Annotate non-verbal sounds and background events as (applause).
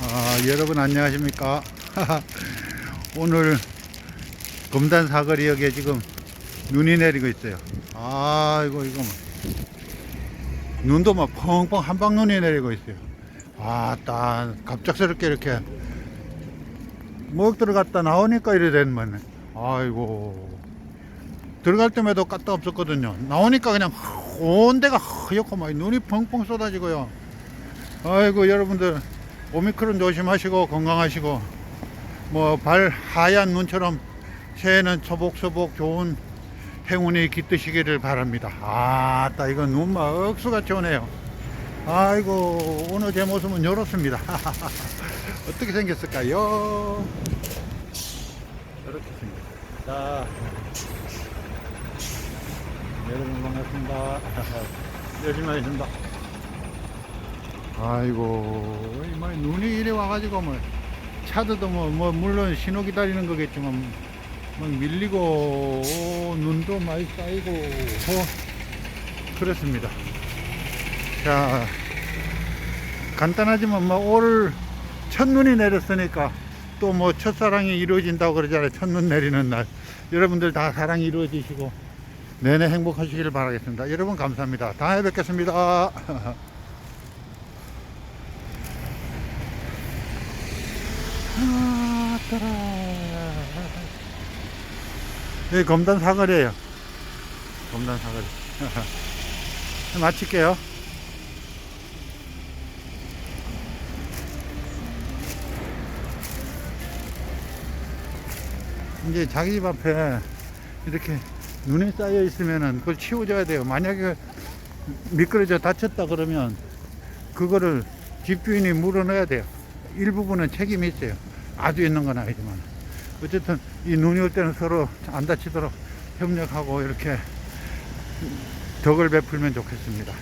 아, 여러분 안녕하십니까? (laughs) 오늘 검단 사거리역에 지금 눈이 내리고 있어요. 아, 이거 이거 뭐. 눈도 막 펑펑 한방 눈이 내리고 있어요. 아, 딱 갑작스럽게 이렇게 목 들어갔다 나오니까 이래 된 거네. 아이고. 들어갈 때마다 까딱 없었거든요. 나오니까 그냥 온 데가 허옇고 막 눈이 펑펑 쏟아지고요. 아이고 여러분들 오미크론 조심하시고 건강하시고 뭐 발 하얀 눈처럼 새해는 소복소복 좋은 행운이 깃드시기를 바랍니다. 아따 이거 눈 막 억수같이 오네요. 아이고 오늘 제 모습은 이렇습니다. (laughs) 어떻게 생겼을까요? 이렇게 생겼습니다. 자, 여러분 반갑습니다. (laughs) 열심히 하겠습니다. 아이고, 이 뭐, 눈이 이래 와가지고, 뭐, 차도도 뭐, 뭐, 물론 신호 기다리는 거겠지만, 막 밀리고, 오, 눈도 많이 쌓이고, 뭐, 그렇습니다. 자, 간단하지만, 뭐, 올 첫눈이 내렸으니까, 또 뭐, 첫사랑이 이루어진다고 그러잖아요. 첫눈 내리는 날. 여러분들 다 사랑이 이루어지시고, 내내 행복하시기를 바라겠습니다. 여러분, 감사합니다. 다음에 뵙겠습니다. (laughs) 아, 따라. 여기 검단 사거리에요. 검단 사거리. (laughs) 마칠게요. 이제 자기 집 앞에 이렇게 눈이 쌓여 있으면은 그걸 치워줘야 돼요. 만약에 미끄러져 다쳤다 그러면 그거를 집주인이 물어넣어야 돼요. 일부분은 책임이 있어요. 아주 있는 건 아니지만. 어쨌든 이 눈이 올 때는 서로 안 다치도록 협력하고 이렇게 덕을 베풀면 좋겠습니다.